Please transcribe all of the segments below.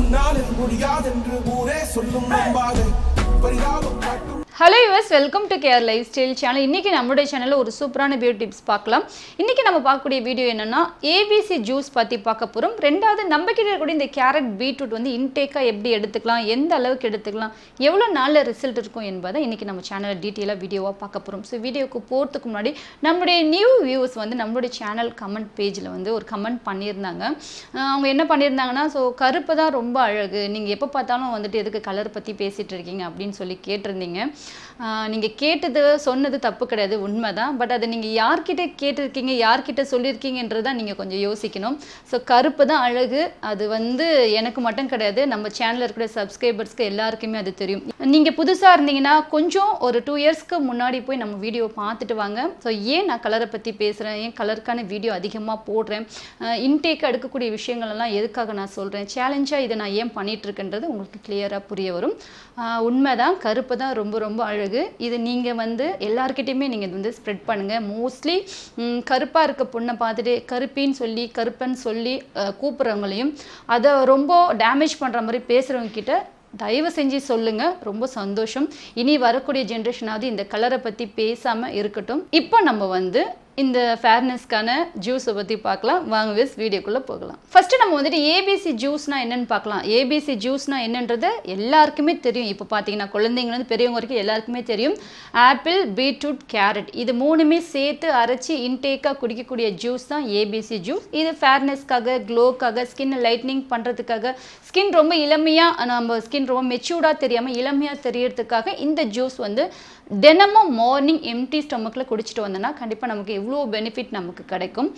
உன்னால் இது முடியாதென்று ஊரே சொல்லும் நம்பாது பரிதாபம் காட்டும். Hello US welcome to care lifestyle channel இன்றைக்கி நம்மளுடைய சேனலில் ஒரு சூப்பரான பியூட்டி டிப்ஸ் பார்க்கலாம். இன்றைக்கி நம்ம பார்க்கக்கூடிய வீடியோ என்னென்னா ஏபிசி ஜூஸ் பற்றி பார்க்க போகிறோம் ரெண்டாவது நம்ம கிட்ட இருக்கக்கூடிய இந்த கேரட் பீட்ரூட் வந்து இன்டேக்காக எப்படி எடுத்துக்கலாம் எந்த அளவுக்கு எடுத்துக்கலாம் எவ்வளோ நாளில் ரிசல்ட் இருக்கும் என்பதை இன்றைக்கி நம்ம சேனலில் டீட்டெயிலாக வீடியோவாக பார்க்க போகிறோம் ஸோ வீடியோக்கு போகிறதுக்கு முன்னாடி நம்முடைய நியூ வியூஸ் வந்து நம்மளுடைய சேனல் கமெண்ட் பேஜில் வந்து ஒரு கமெண்ட் பண்ணியிருந்தாங்க. அவங்க என்ன பண்ணியிருந்தாங்கன்னா ஸோ கருப்பு தான் ரொம்ப அழகு. நீங்கள் எப்போ பார்த்தாலும் வந்துட்டு எதுக்கு கலர் பற்றி பேசிகிட்டு இருக்கீங்க? அப்படின்னு சொல்லி கேட்டிருந்தீங்க. நீங்கள் கேட்டது சொன்னது தப்பு கிடையாது உண்மை தான் பட் அதை நீங்கள் யார்கிட்ட கேட்டிருக்கீங்க யார்கிட்ட சொல்லியிருக்கீங்கன்றது தான் நீங்கள் கொஞ்சம் யோசிக்கணும். ஸோ கருப்பு தான் அழகு. அது வந்து எனக்கு மட்டும் கிடையாது. நம்ம சேனலில் இருக்கிற சப்ஸ்கிரைபர்ஸ்க்கு எல்லாருக்குமே அது தெரியும். நீங்கள் புதுசாக இருந்தீங்கன்னா கொஞ்சம் ஒரு டூ இயர்ஸ்க்கு முன்னாடி போய் நம்ம வீடியோ பார்த்துட்டு வாங்க. ஸோ ஏன் நான் கலரை பற்றி பேசுகிறேன் ஏன் கலருக்கான வீடியோ அதிகமாக போடுறேன்? இன்டேக் எடுக்கக்கூடிய விஷயங்கள் எல்லாம் எதுக்காக நான் சொல்கிறேன் சேலஞ்சாக இதை நான் ஏன் பண்ணிட்டுருக்கேன்ன்றது உங்களுக்கு கிளியராக புரிய வரும். உண்மை தான் கருப்பு தான் ரொம்ப ரொம்ப ரொம்ப அழகு. இது நீங்கள் வந்து எல்லாருக்கிட்டையுமே நீங்கள் இது வந்து ஸ்ப்ரெட் பண்ணுங்கள் மோஸ்ட்லி கருப்பாக இருக்க பொண்ணை பார்த்துட்டு கருப்பின்னு சொல்லி கருப்பன்னு சொல்லி கூப்பிட்றவங்களையும் அதை ரொம்ப டேமேஜ் பண்ணுற மாதிரி பேசுகிறவங்க கிட்ட தயவு செஞ்சு சொல்லுங்க. ரொம்ப சந்தோஷம். இனி வரக்கூடிய ஜென்ரேஷனாவது இந்த கலரை பற்றி பேசாமல் இருக்கட்டும். இப்போ நம்ம வந்து இந்த ஃபேர்னஸ்க்கான ஜூஸை பற்றி பார்க்கலாம். வாங்க வேஸ் வீடியோக்குள்ளே போகலாம். ஃபஸ்ட்டு நம்ம வந்துட்டு ஏபிசி ஜூஸ்னால் என்னென்னு பார்க்கலாம். ஏபிசி ஜூஸ்னால் என்னன்றது எல்லாருக்குமே தெரியும். இப்போ பார்த்தீங்கன்னா குழந்தைங்கலேருந்து பெரியவங்க வரைக்கும் எல்லாருக்குமே தெரியும். ஆப்பிள் பீட்ரூட் கேரட் இது மூணுமே சேர்த்து அரைச்சி இன்டேக்காக குடிக்கக்கூடிய ஜூஸ் தான் ஏபிசி ஜூஸ் இது ஃபேர்னஸ்க்காக க்ளோக்காக ஸ்கின் லைட்னிங் பண்ணுறதுக்காக ஸ்கின் ரொம்ப இளமையாக நம்ம ஸ்கின் ரொம்ப மெச்சூர்டாக தெரியாமல் இளமையாக தெரியறதுக்காக இந்த ஜூஸ் வந்து தினமும் மார்னிங் எம்டி ஸ்டொமக்கில் குடிச்சிட்டு வந்தோன்னா கண்டிப்பாக நமக்கு எவ்வளோ பெனிஃபிட் நமக்கு கிடைக்கும்.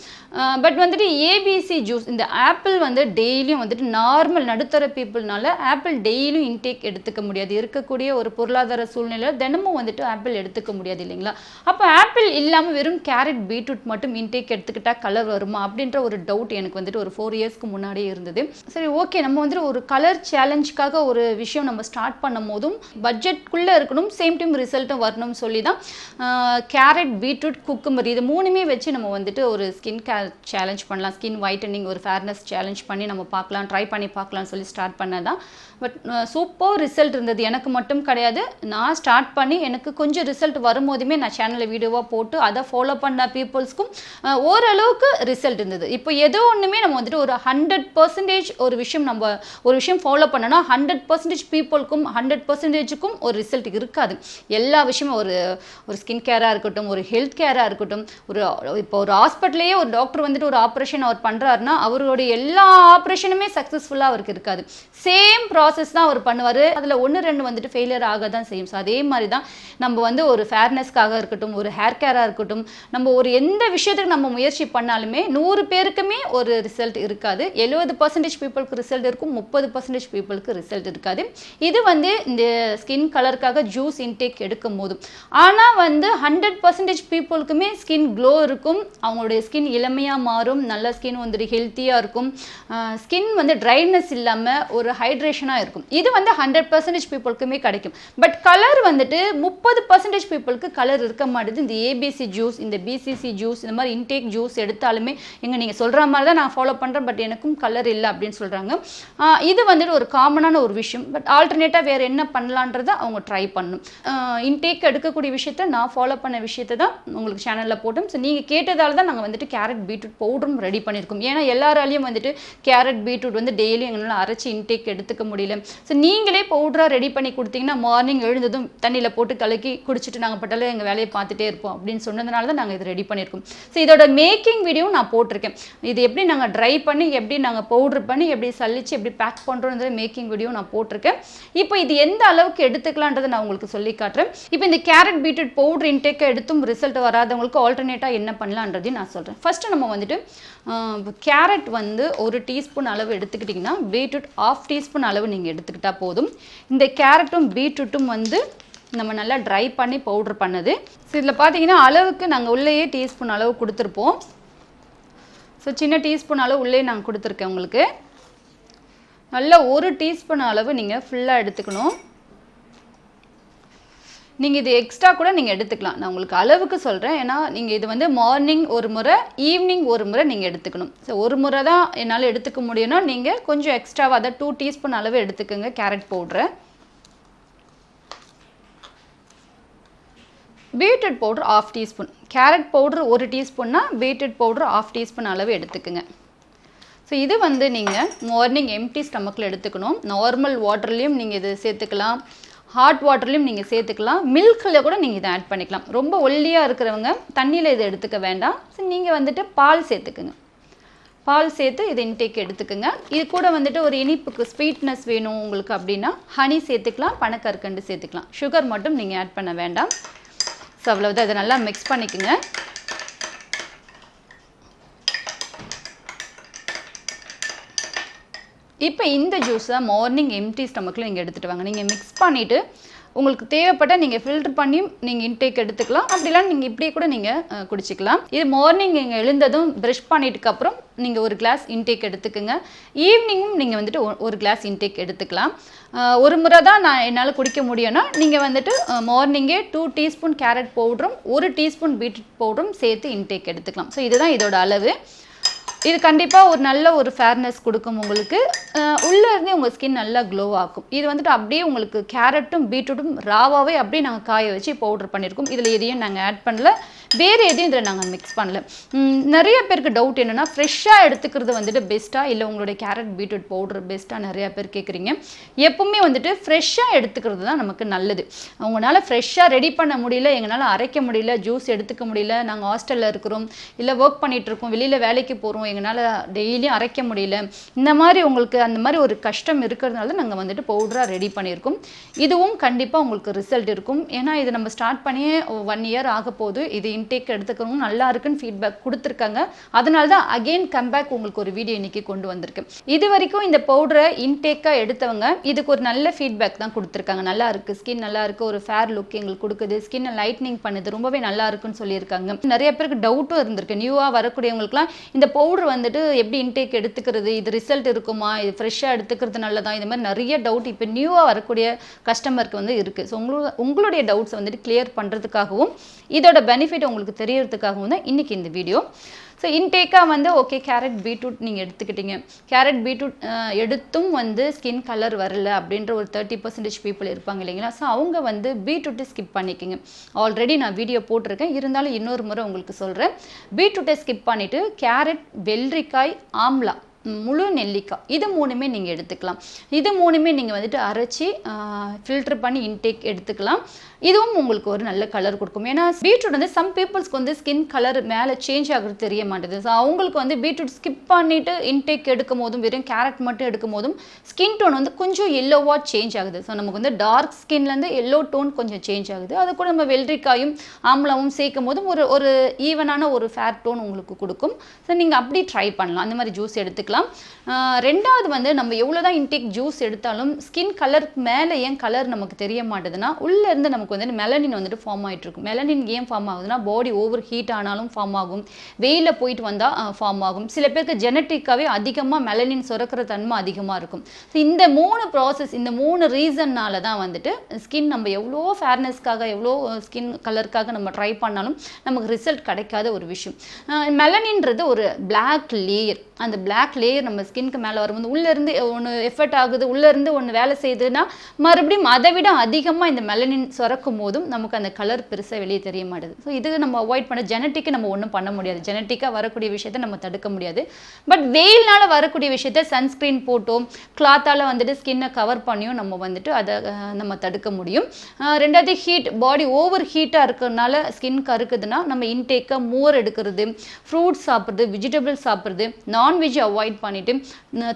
பட் வந்துட்டு ஏபிசி ஜூஸ் இந்த ஆப்பிள் வந்து டெய்லியும் வந்துட்டு நார்மல் நடுத்தர பீப்புள்னால ஆப்பிள் டெய்லியும் இன்டேக் எடுத்துக்க முடியாது. இருக்கக்கூடிய ஒரு பொருளாதார சூழ்நிலையில் தினமும் வந்துட்டு ஆப்பிள் எடுத்துக்க முடியாது இல்லைங்களா? அப்போ ஆப்பிள் இல்லாமல் வெறும் கேரட் பீட்ரூட் மட்டும் இன்டேக் எடுத்துக்கிட்டால் கலர் வருமா? அப்படின்ற ஒரு டவுட் எனக்கு வந்துட்டு ஒரு ஃபோர் இயர்ஸ்க்கு முன்னாடியே இருந்தது. சரி ஓகே நம்ம வந்துட்டு ஒரு கலர் சேலஞ்சுக்காக ஒரு விஷயம் நம்ம ஸ்டார்ட் பண்ணும் போதும் பட்ஜெட்குள்ளே இருக்கணும். சேம் டைம் ரிசல்ட்டும் வரணும்னு சொல்லி தான் கேரட் பீட்ரூட் குக்கும்பர் இது மூணுமே வச்சு நம்ம வந்துட்டு ஒரு ஸ்கின் கே சேலஞ்ச் பண்ணலாம். ஸ்கின் ஒயிட்டனிங் ஒரு ஃபேர்னஸ் சேலஞ்ச் பண்ணி நம்ம பார்க்கலாம் ட்ரை பண்ணி பார்க்கலாம்னு சொல்லி ஸ்டார்ட் பண்ணதான் பட் சூப்பர் ரிசல்ட் இருந்தது. எனக்கு மட்டும் கிடையாது. நான் ஸ்டார்ட் பண்ணி எனக்கு கொஞ்சம் ரிசல்ட் வரும்போதுமே நான் சேனலில் வீடியோவாக போட்டு அதை ஃபாலோ பண்ண பீப்புள்ஸ்க்கும் ஓரளவுக்கு ரிசல்ட் இருந்தது. இப்போ ஏதோ ஒன்றுமே நம்ம வந்துட்டு ஒரு ஹண்ட்ரட் பர்சன்டேஜ் ஒரு விஷயம் நம்ம ஒரு விஷயம் ஃபாலோ பண்ணோன்னா ஹண்ட்ரட் பர்சன்டேஜ் பீப்புளுக்கும் ஹண்ட்ரட் பர்சன்டேஜுக்கும் ஒரு ரிசல்ட் இருக்காது. எல்லா விஷயமும் ஒரு ஒரு ஸ்கின் கேராக இருக்கட்டும் ஒரு ஹெல்த் கேராக இருக்கட்டும் ஒரு இப்போ ஒரு ஹாஸ்பிட்டல்லையே ஒரு டாக்டர் வந்துட்டு ஒரு ஆப்ரேஷன் அவர் பண்ணுறாருன்னா அவருடைய எல்லா ஆப்ரேஷனுமே சக்ஸஸ்ஃபுல்லாக அவருக்கு இருக்காது. சேம் ப்ராசஸ் தான் அவர் பண்ணுவார். அதில் ஒன்று ரெண்டு வந்துட்டு ஃபெயிலியர் ஆக தான் செய்யும். ஸோ அதே மாதிரி தான் நம்ம வந்து ஒரு ஃபேர்னஸ்க்காக இருக்கட்டும் ஒரு ஹேர் கேராக இருக்கட்டும் நம்ம ஒரு எந்த விஷயத்துக்கு நம்ம முயற்சி பண்ணாலுமே நூறு பேருக்குமே ஒரு ரிசல்ட் இருக்காது. எழுபது பர்சன்டேஜ் பீப்புளுக்கு ரிசல்ட் இருக்கும் முப்பது பர்சன்டேஜ் பீப்புளுக்கு ரிசல்ட் இருக்காது. இது வந்து இந்த ஸ்கின் கலருக்காக ஜூஸ் இன்டேக் எடுக்கும் போதும். ஆனால் வந்து ஹண்ட்ரட் பர்சன்டேஜ் பீப்புளுக்குமே ஸ்கின் க்ளோ இருக்கும். அவங்களுடைய ஸ்கின் இளமையாக மாறும் நல்ல ஸ்கின் வந்துட்டு ஹெல்த்தியாக இருக்கும். ஸ்கின் வந்து ட்ரைனஸ் இல்லாமல் ஒரு ஹைட்ரேஷனாக இருக்கும். இது வந்து ஹண்ட்ரட் பர்சன்டேஜ் பீப்புளுக்குமே கிடைக்கும். பட் கலர் வந்துட்டு முப்பது பர்சன்டேஜ் பீப்புளுக்கு கலர் இருக்க மாட்டேது. இந்த ஏபிசி ஜூஸ் இந்த பிசிசி ஜூஸ் இந்த மாதிரி இன்டேக் ஜூஸ் எடுத்தாலுமே எங்க நீங்கள் சொல்கிற மாதிரி தான் நான் ஃபாலோ பண்ணுறேன் பட் எனக்கும் கலர் இல்லை அப்படின்னு சொல்கிறாங்க இது வந்துட்டு ஒரு காமனான ஒரு விஷயம். பட் ஆல்டர்னேட்டாக வேறு என்ன பண்ணலான்றதை அவங்க ட்ரை பண்ணணும் இன்டேக் எடுக்கக்கூடிய விஷயத்த நான் ஃபாலோ பண்ண விஷயத்தை தான் உங்களுக்கு சேனலில் போட்டோம். ஸோ நீங்கள் கேட்டதால் தான் நாங்கள் வந்துட்டு கேரட் பீட்ரூட் பவுடரும் ரெடி பண்ணியிருக்கோம். ஏன்னா எல்லாராலையும் வந்துட்டு கேரட் பீட்ரூட் வந்து டெய்லி எங்களால் அரைச்சி இன்டேக் எடுத்துக்க முடியல. ஸோ நீங்களே பவுடராக ரெடி பண்ணி கொடுத்தீங்கன்னா மார்னிங் எழுந்ததும் தண்ணியில் போட்டு கலக்கி குடிச்சிட்டு நாங்கள் பட்டாலும் எங்கள் வேலையை பார்த்துட்டே இருப்போம் அப்படின்னு சொன்னதுனால தான் நாங்கள் இது ரெடி பண்ணியிருக்கோம். ஸோ இதோட மேக்கிங் வீடியோ நான் போட்டிருக்கேன். இது எப்படி நாங்கள் ட்ரை பண்ணி எப்படி நாங்கள் பவுடர் பண்ணி எப்படி சலிச்சு எப்படி பேக் பண்ணுறோன்றது மேக்கிங் வீடியோ நான் போட்டிருக்கேன். இப்போ இது எந்த அளவுக்கு எடுத்துக்கலான்றதை நான் உங்களுக்கு சொல்லி காட்டுறேன். இப்போ இந்த கேரட் பீட்ரூட் பவுடர் இன்டேக்கை எடுத்தும் ரிசல்ட் வராதவங்களுக்கு ஆல்டர்னேட்டாக என்ன பண்ணலான்றதையும் நான் சொல்கிறேன் ஃபஸ்ட்டு நம்ம வந்துட்டு கேரட் வந்து ஒரு டீஸ்பூன் அளவு எடுத்துக்கிட்டிங்கன்னா பீட்ரூட் ஆஃப் டீஸ்பூன் அளவு நீங்கள் எடுத்துக்கிட்டால் போதும். இந்த கேரட்டும் பீட்ரூட்டும் வந்து நம்ம நல்லா ட்ரை பண்ணி பவுடர் பண்ணது. ஸோ இதில் பார்த்தீங்கன்னா அளவுக்கு நாங்கள் உள்ளேயே டீஸ்பூன் அளவு கொடுத்துருப்போம். ஸோ சின்ன டீஸ்பூன் அளவு உள்ளே நாங்கள் கொடுத்துருக்கேன் உங்களுக்கு. நல்ல ஒரு டீஸ்பூன் அளவு நீங்கள் ஃபுல்லாக எடுத்துக்கணும். நீங்கள் இது எக்ஸ்ட்ரா கூட நீங்கள் எடுத்துக்கலாம். நான் உங்களுக்கு அளவுக்கு சொல்கிறேன் ஏன்னா நீங்கள் இது வந்து மார்னிங் ஒரு முறை ஈவினிங் ஒரு முறை நீங்கள் எடுத்துக்கணும். ஸோ ஒரு முறை தான் என்னால் எடுத்துக்க முடியும்னா நீங்கள் கொஞ்சம் எக்ஸ்ட்ராவாக அதை டூ டீஸ்பூன் அளவு எடுத்துக்கோங்க carrot powder beetroot powder half teaspoon carrot powder ஒரு டீஸ்பூன்னா பீட்ரூட் பவுட்ரு ஆஃப் டீஸ்பூன் அளவு எடுத்துக்கோங்க. ஸோ இது வந்து நீங்கள் மார்னிங் எம்டி ஸ்டமக்கில் எடுத்துக்கணும். நார்மல் வாட்டர்லேயும் நீங்கள் இது சேர்த்துக்கலாம். ஹாட் வாட்டர்லையும் நீங்கள் சேர்த்துக்கலாம். மில்கில் கூட நீங்கள் இதை ஆட் பண்ணிக்கலாம். ரொம்ப ஒல்லியாக இருக்கிறவங்க தண்ணியில் இதை எடுத்துக்க வேண்டாம். ஸோ நீங்கள் வந்துட்டு பால் சேர்த்துக்குங்க. பால் சேர்த்து இதை இன்டேக் எடுத்துக்கோங்க. இது கூட வந்துட்டு ஒரு இனிப்புக்கு ஸ்வீட்னஸ் வேணும் உங்களுக்கு அப்படின்னா ஹனி சேர்த்துக்கலாம் பனக்கற்கண்டு சேர்த்துக்கலாம். சுகர் மட்டும் நீங்கள் ஆட் பண்ண வேண்டாம். ஸோ அவ்வளோதான் இதை நல்லா மிக்ஸ் பண்ணிக்கோங்க. இப்போ இந்த ஜூஸை மார்னிங் எம்டி ஸ்டமக்கில் நீங்கள் எடுத்துகிட்டு வாங்க. நீங்கள் மிக்ஸ் பண்ணிவிட்டு உங்களுக்கு தேவைப்பட்ட நீங்கள் ஃபில்டர் பண்ணி நீங்கள் இன்டேக் எடுத்துக்கலாம். அப்படிலாம் நீங்கள் இப்படியே கூட நீங்கள் குடிச்சிக்கலாம். இது மார்னிங் நீங்கள் எழுந்ததும் ப்ரஷ் பண்ணிட்டுக்கு அப்புறம் நீங்கள் ஒரு கிளாஸ் இன்டேக் எடுத்துக்கோங்க. ஈவினிங்கும் நீங்கள் வந்துட்டு ஒ- ஒரு கிளாஸ் இன்டேக் எடுத்துக்கலாம். ஒரு முறை தான் நான் என்னால் குடிக்க முடியும்னா நீங்கள் வந்துட்டு மார்னிங்கே டூ டீஸ்பூன் கேரட் பவுடரும் ஒரு டீஸ்பூன் பீட்ரூட் பவுடரும் சேர்த்து இன்டேக் எடுத்துக்கலாம். ஸோ இதுதான் இதோட அளவு. இது கண்டிப்பாக ஒரு நல்ல ஒரு ஃபேர்னஸ் கொடுக்கும் உங்களுக்கு. உள்ளேருந்தே இருந்தே உங்கள் ஸ்கின் நல்லா க்ளோ ஆக்கும். இது வந்துட்டு அப்படியே உங்களுக்கு கேரட்டும் பீட்ரூட்டும் ராவாகவே அப்படியே நாங்கள் காய வச்சு பவுடர் பண்ணியிருக்கோம் இதில் எதையும் நாங்கள் ஆட் பண்ணல. வேறு எதையும் இதில் நாங்கள் மிக்ஸ் பண்ணல. நிறைய பேருக்கு டவுட் என்னென்னா ஃப்ரெஷ்ஷாக எடுத்துக்கிறது வந்துட்டு பெஸ்ட்டாக இல்லை உங்களுடைய கேரட் பீட்ரூட் பவுடர் பெஸ்ட்டாக நிறையா பேர் கேட்குறீங்க. எப்பவுமே வந்துட்டு ஃப்ரெஷ்ஷாக எடுத்துக்கிறது தான் நமக்கு நல்லது. உங்களால் ஃப்ரெஷ்ஷாக ரெடி பண்ண முடியல எங்களால் அரைக்க முடியல ஜூஸ் எடுத்துக்க முடியல நாங்கள் ஹாஸ்டலில் இருக்கிறோம் இல்லை ஒர்க் பண்ணிகிட்ருக்கோம் வெளியில் வேலைக்கு போகிறோம் எங்களால் டெய்லியும் அரைக்க முடியல இந்த மாதிரி உங்களுக்கு அந்த மாதிரி ஒரு கஷ்டம் இருக்கிறதுனால நாங்கள் வந்துட்டு பவுடராக ரெடி பண்ணியிருக்கோம். இதுவும் கண்டிப்பாக உங்களுக்கு ரிசல்ட் இருக்கும். ஏன்னா இது நம்ம ஸ்டார்ட் பண்ணியே ஒன் இயர் ஆக போகுது. இது இன்டேக் எடுத்துக்கிறவங்க நல்லா இருக்குன்னு ஃபீட்பேக் கொடுத்துருக்காங்க. அதனால தான் அகெயின் கம்பேக் உங்களுக்கு ஒரு வீடியோ இன்னைக்கு கொண்டு வந்திருக்கு. இது வரைக்கும் இந்த பவுடரை இன்டேக்காக எடுத்தவங்க இதுக்கு ஒரு நல்ல ஃபீட்பேக் தான் கொடுத்துருக்காங்க. நல்லா இருக்கு ஸ்கின் நல்லா இருக்கு ஒரு ஃபேர் லுக் எங்களுக்கு கொடுக்குது. ஸ்கின்னை லைட்னிங் பண்ணுது ரொம்பவே நல்லா இருக்குன்னு சொல்லியிருக்காங்க. நிறைய பேருக்கு டவுட்டும் இருந்திருக்கு. நியூவாக வரக்கூடியவங்களுக்குலாம் இந்த பவுடர் வந்துட்டு எப்படி இன்டேக் எடுத்துக்கிறது? இது ரிசல்ட் இருக்குமா? இது ஃப்ரெஷ்ஷாக எடுத்துக்கிறது நல்லதா? இந்த மாதிரி நிறைய டவுட் இப்போ நியூவாக வரக்கூடிய கஸ்டமருக்கு வந்து இருக்குது ஸோ உங்களோட உங்களுடைய டவுட்ஸ் வந்துட்டு கிளியர் பண்ணுறதுக்காகவும் இதோட பெனிஃபிட் உங்களுக்கு தெரியறதுக்காகவும் தான் இன்றைக்கி இந்த வீடியோ ஸோ இன்டேக்காக வந்து ஓகே கேரட் பீட்ரூட் நீங்கள் எடுத்துக்கிட்டீங்க. கேரட் பீட்ரூட் எடுத்தும் வந்து ஸ்கின் கலர் வரல அப்படின்ற ஒரு தேர்ட்டி பர்சன்டேஜ் பீப்புள் இருப்பாங்க இல்லைங்களா? ஸோ அவங்க வந்து பீட்ரூட்டை ஸ்கிப் பண்ணிக்கிங்க. ஆல்ரெடி நான் வீடியோ போட்டிருக்கேன். இருந்தாலும் இன்னொரு முறை உங்களுக்கு சொல்கிறேன் பீட்ரூட்டை ஸ்கிப் பண்ணிவிட்டு கேரட் வெள்ளரிக்காய் ஆம்லா முழு நெல்லிக்காய் இது மூணுமே நீங்கள் எடுத்துக்கலாம். இது மூணுமே நீங்கள் வந்துட்டு அரைச்சி ஃபில்டர் பண்ணி இன்டேக் எடுத்துக்கலாம். இதுவும் உங்களுக்கு ஒரு நல்ல கலர் கொடுக்கும். ஏன்னா பீட்ரூட் வந்து சம் பீப்புள்ஸ்க்கு வந்து ஸ்கின் கலர் மேலே சேஞ்ச் ஆகுறது தெரிய மாட்டேது. ஸோ அவங்களுக்கு வந்து பீட்ரூட் ஸ்கிப் பண்ணிட்டு இன்டேக் எடுக்கும் போதும் வெறும் கேரட் மட்டும் எடுக்கும் போதும் ஸ்கின் டோன் வந்து கொஞ்சம் எல்லோவாக சேஞ்ச் ஆகுது. ஸோ நமக்கு வந்து டார்க் ஸ்கின்லேருந்து எல்லோ டோன் கொஞ்சம் சேஞ்ச் ஆகுது. அது கூட நம்ம வெள்ளரிக்காயும் ஆம்லாவும் சேர்க்கும் போதும் ஒரு ஒரு ஈவனான ஒரு ஃபேர் டோன் உங்களுக்கு கொடுக்கும். ஸோ நீங்கள் அப்படி ட்ரை பண்ணலாம். அந்த மாதிரி ஜூஸ் எடுத்துக்கலாம். ரெண்டாவது வந்து நம்ம எவ்வளோ தான் இன்டேக் ஜூஸ் எடுத்தாலும் ஸ்கின் கலருக்கு மேலே ஏன் கலர் நமக்கு தெரிய மாட்டேதுன்னா உள்ளே இருந்து நமக்கு வந்துட்டு மெலனின் வந்துட்டு ஃபார்ம் ஆயிட்டு இருக்கும் மெலனின் ஏன் ஃபார்ம் ஆகுதுன்னா பாடி ஓவர் ஹீட் ஆனாலும் ஃபார்ம் ஆகும். வெயிலில் போயிட்டு வந்தால் ஃபார்ம் ஆகும். சில பேருக்கு ஜெனட்டிக்காகவே அதிகமாக மெலனின் சுரக்கிற தன்மை அதிகமாக இருக்கும். ஸோ இந்த மூணு ப்ராசஸ் இந்த மூணு ரீசன்னால தான் வந்துட்டு ஸ்கின் நம்ம எவ்வளோ ஃபேர்னஸ்க்காக எவ்வளோ ஸ்கின் கலருக்காக நம்ம ட்ரை பண்ணாலும் நமக்கு ரிசல்ட் கிடைக்காத ஒரு விஷயம். மெலனின்றது ஒரு பிளாக் லேயர் அந்த பிளாக் லேயர் நம்ம ஸ்கின்க்கு மேலே வரும்போது உள்ளேருந்து ஒன்று எஃபர்ட் ஆகுது உள்ளேருந்து ஒன்று வேலை செய்யுதுன்னா மறுபடியும் அதை விட அதிகமாக இந்த மெலனின் சுரக்கும் போதும் நமக்கு அந்த கலர் பெருசாக வெளியே தெரிய மாட்டேது. ஸோ இது நம்ம அவாய்ட் பண்ண ஜெனட்டிக்கு நம்ம ஒன்றும் பண்ண முடியாது. ஜெனட்டிக்காக வரக்கூடிய விஷயத்த நம்ம தடுக்க முடியாது. பட் வெயில்னால வரக்கூடிய விஷயத்த சன்ஸ்க்ரீன் போட்டோம் கிளாத்தால் வந்துட்டு ஸ்கின்னை கவர் பண்ணியும் நம்ம வந்துட்டு அதை நம்ம தடுக்க முடியும். ரெண்டாவது ஹீட் பாடி ஓவர் ஹீட்டாக இருக்கிறதுனால ஸ்கின் கருக்குதுன்னா நம்ம இன்டேக்காக மோர் எடுக்கிறது ஃப்ரூட்ஸ் சாப்பிட்றது வெஜிடபிள்ஸ் சாப்பிட்றது நான்வெஜ் அவாய்ட் பண்ணிட்டு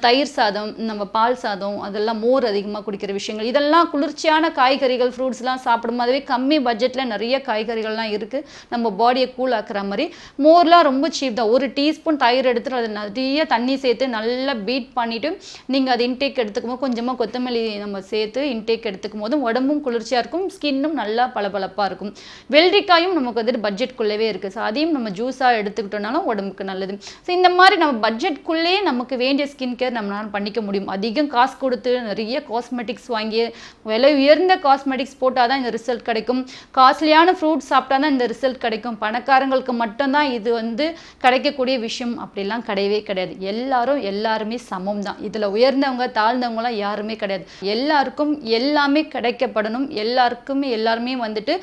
தயிர் சாதம் நம்ம பால் சாதம் அதெல்லாம் மோர் அதிகமாக குடிக்கிற விஷயங்கள் இதெல்லாம் குளிர்ச்சியான காய்கறிகள் ஃப்ரூட்ஸ்லாம் சாப்பிடும் போதவே கம்மி பட்ஜெட்டில் நிறைய காய்கறிகள்லாம் இருக்குது நம்ம பாடியை கூல் ஆக்குற மாதிரி. மோர்லாம் ரொம்ப சீப் தான். ஒரு டீஸ்பூன் தயிர் எடுத்துட்டு அதை நிறைய தண்ணி சேர்த்து நல்லா பீட் பண்ணிவிட்டு நீங்கள் அது இன்டேக் எடுத்துக்கும் போது கொஞ்சமாக கொத்தமல்லி நம்ம சேர்த்து இன்டேக் எடுத்துக்கும் போதும் உடம்பும் குளிர்ச்சியாக இருக்கும் ஸ்கின்னும் நல்லா பளபளப்பாக இருக்கும். வெள்ளரிக்காயும் நமக்கு வந்துட்டு பட்ஜெட்குள்ளேவே இருக்குது ஸோ அதையும் நம்ம ஜூஸாக எடுத்துக்கிட்டோம்னாலும் உடம்புக்கு நல்லது. ஸோ இந்த மாதிரி நம்ம பட்ஜெட்குள்ளேயே நமக்கு வேண்டிய ஸ்கின் கேர் நம்மளால பண்ணிக்க முடியும். அதிகம் காசு கொடுத்து நிறைய காஸ்மெட்டிக்ஸ் வாங்கி விலை உயர்ந்த காஸ்மெட்டிக்ஸ் போட்டால் தான் இந்த ரிசல்ட் கிடைக்கும். காஸ்ட்லியான ஃப்ரூட்ஸ் சாப்பிட்டா தான் இந்த ரிசல்ட் கிடைக்கும். பணக்காரங்களுக்கு மட்டும்தான் இது வந்து கிடைக்கக்கூடிய விஷயம். அப்படிலாம் கிடையவே கிடையாது. எல்லாரும் எல்லாருமே சமம் தான். இதில் உயர்ந்தவங்க தாழ்ந்தவங்களாம் யாருமே கிடையாது. எல்லாருக்கும் எல்லாமே கிடைக்கப்படணும். எல்லாருக்குமே எல்லாருமே வந்துட்டு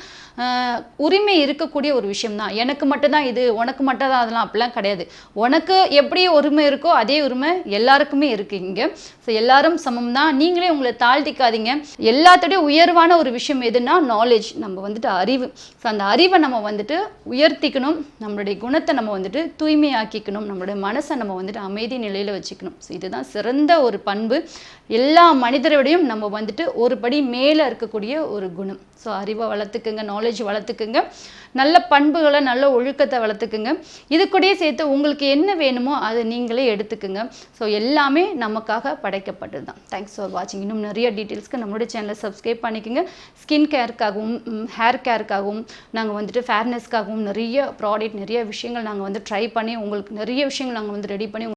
உரிமை இருக்கக்கூடிய ஒரு விஷயம் தான். எனக்கு மட்டும்தான் இது உனக்கு மட்டும் தான் அதெல்லாம் அப்படிலாம் கிடையாது. உனக்கு எப்படி உரிமை இருக்கோ அதே உரிமை எல்லாருக்குமே இருக்கு இங்கே. ஸோ எல்லாரும் சமம் தான். நீங்களே உங்களை தாழ்த்திக்காதீங்க. எல்லாத்தோடய உயர்வான ஒரு விஷயம் எதுனா நாலேஜ் நம்ம வந்துட்டு அறிவு. ஸோ அந்த அறிவை நம்ம வந்துட்டு உயர்த்திக்கணும். நம்மளுடைய குணத்தை நம்ம வந்துட்டு தூய்மையாக்கிக்கணும். நம்மளுடைய மனசை நம்ம வந்துட்டு அமைதி நிலையில் வச்சுக்கணும். ஸோ இதுதான் சிறந்த ஒரு பண்பு. எல்லா மனிதரோடையும் நம்ம வந்துட்டு ஒரு படி மேலே இருக்கக்கூடிய ஒரு குணம். ஸோ அறிவை வளர்த்துக்குங்க நாலேஜ் வளர்த்துக்குங்க. நல்ல பண்புகளை நல்ல ஒழுக்கத்தை வளர்த்துக்குங்க. இது கூடயே சேர்த்து உங்களுக்கு என்ன வேணுமோ அதை நீங்களே எடுத்துக்குங்க. ஸோ எல்லாமே நமக்காக படைக்கப்பட்டது தான் தேங்க்ஸ் ஃபார் வாட்சிங் இன்னும் நிறைய டீட்டெயில்ஸ்க்கு நம்மளுடைய சேனலை சப்ஸ்கிரைப் பண்ணிக்கோங்க. ஸ்கின் கேருக்காகவும் ஹேர் கேருக்காகவும் நாங்கள் வந்துட்டு ஃபேர்னஸ்க்காகவும் நிறைய ப்ராடக்ட் நிறைய விஷயங்கள் நாங்கள் வந்து ட்ரை பண்ணி உங்களுக்கு நிறைய விஷயங்கள் நாங்கள் வந்து ரெடி பண்ணி உங்களுக்கு